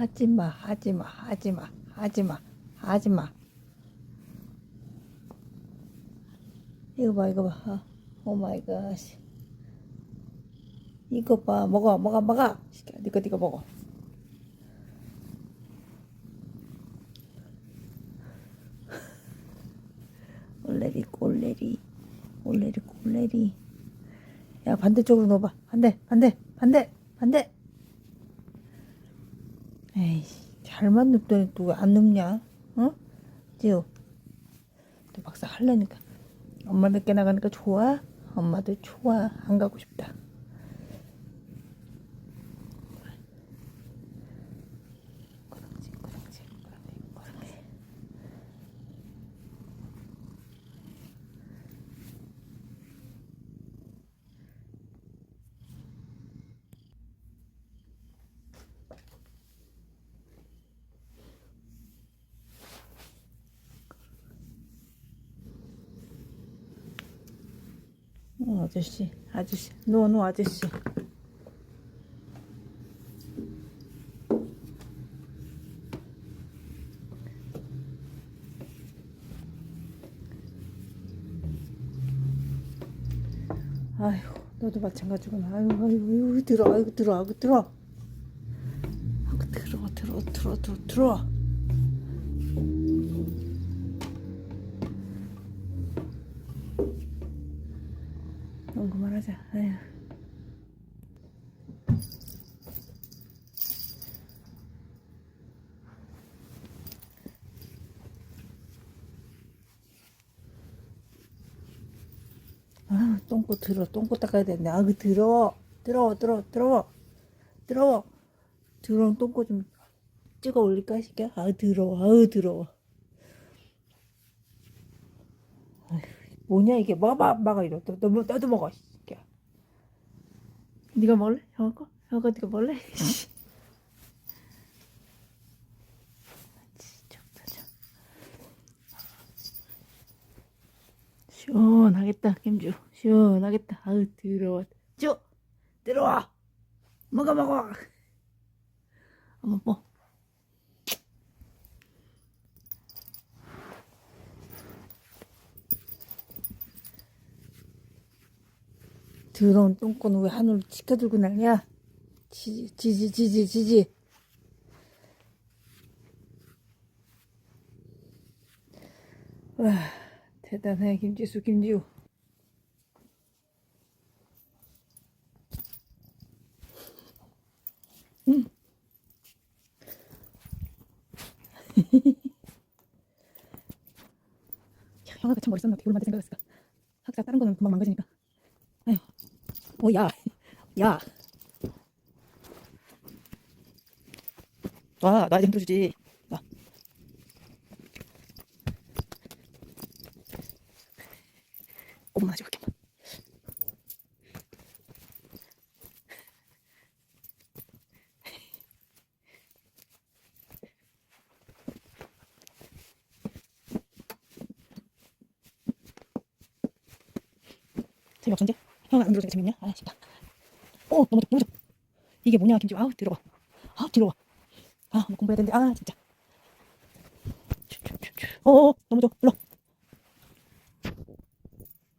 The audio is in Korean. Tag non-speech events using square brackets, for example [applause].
하지마 하지마 하지마 하지마 하지마. 이거 봐 이거 봐. 오 마이 갓. 이거 봐 먹어 먹어 먹어. 시켜 니거 니거 먹어. [laughs] 올레리 꼴레리 올레리 꼴레리. 야 반대쪽으로 넣어봐. 반대 반대 반대 반대 에이씨 잘만 눕더니 또왜안 눕냐 어? 지우 또 막상 하려니까 엄마 늦게 나가니까 좋아? 엄마도 좋아 안 가고 싶다 그렇지 그렇지 그렇지 그렇지 어, 아저씨 아저씨. 노노 아저씨. 아이고 너도 마찬가지구나. 아이고 아이고 아이고 들어 아이고 들어 아이고 들어 아이고 들어 들어 들어 들어 들어 넌 그만하자 아휴 아, 똥꼬 들어, 똥꼬 닦아야 되는데, 아, 그 들어, 들어, 들어, 들어, 들어, 들어온 똥꼬 좀 찍어 올릴까, 이 새끼야? 아, 더러워, 아우, 더러워. 아휴, 뭐냐, 이게, 먹어봐, 먹어, 이러. 너, 너, 너도 먹어, 이 새끼야. 네가 먹을래? 형아 거? 형아 거, 네가 먹을래? [laughs] 시원하겠다, 김주. 시원하겠다. 아우, 더러워. 쭉! 들어와! 먹어, 먹어! 어머, 뭐. 더러운 똥꼬는 왜 하늘로 치켜들고 날냐? 지지, 지지, 지지, 지지. 와, 대단해, 김지수, 김지우. 야, [laughs] 형아가 참 멋있었나? 어떻게 만들 생각했을까? 학자 다른 거는 금방 망가지니까. 아휴, 어, 야, 야. 와. 나. 좀 이렇게. 재미없던데? 형아 안 들어주니까 재밌냐? 아, 진짜. 어, 너무 너무 이게 뭐냐, 김치. 아우, 더러워. 아우, 더러워. 아, 뭐 공부해야 되는데. 아, 진짜. 어, 어, 좋아. 일로. 와.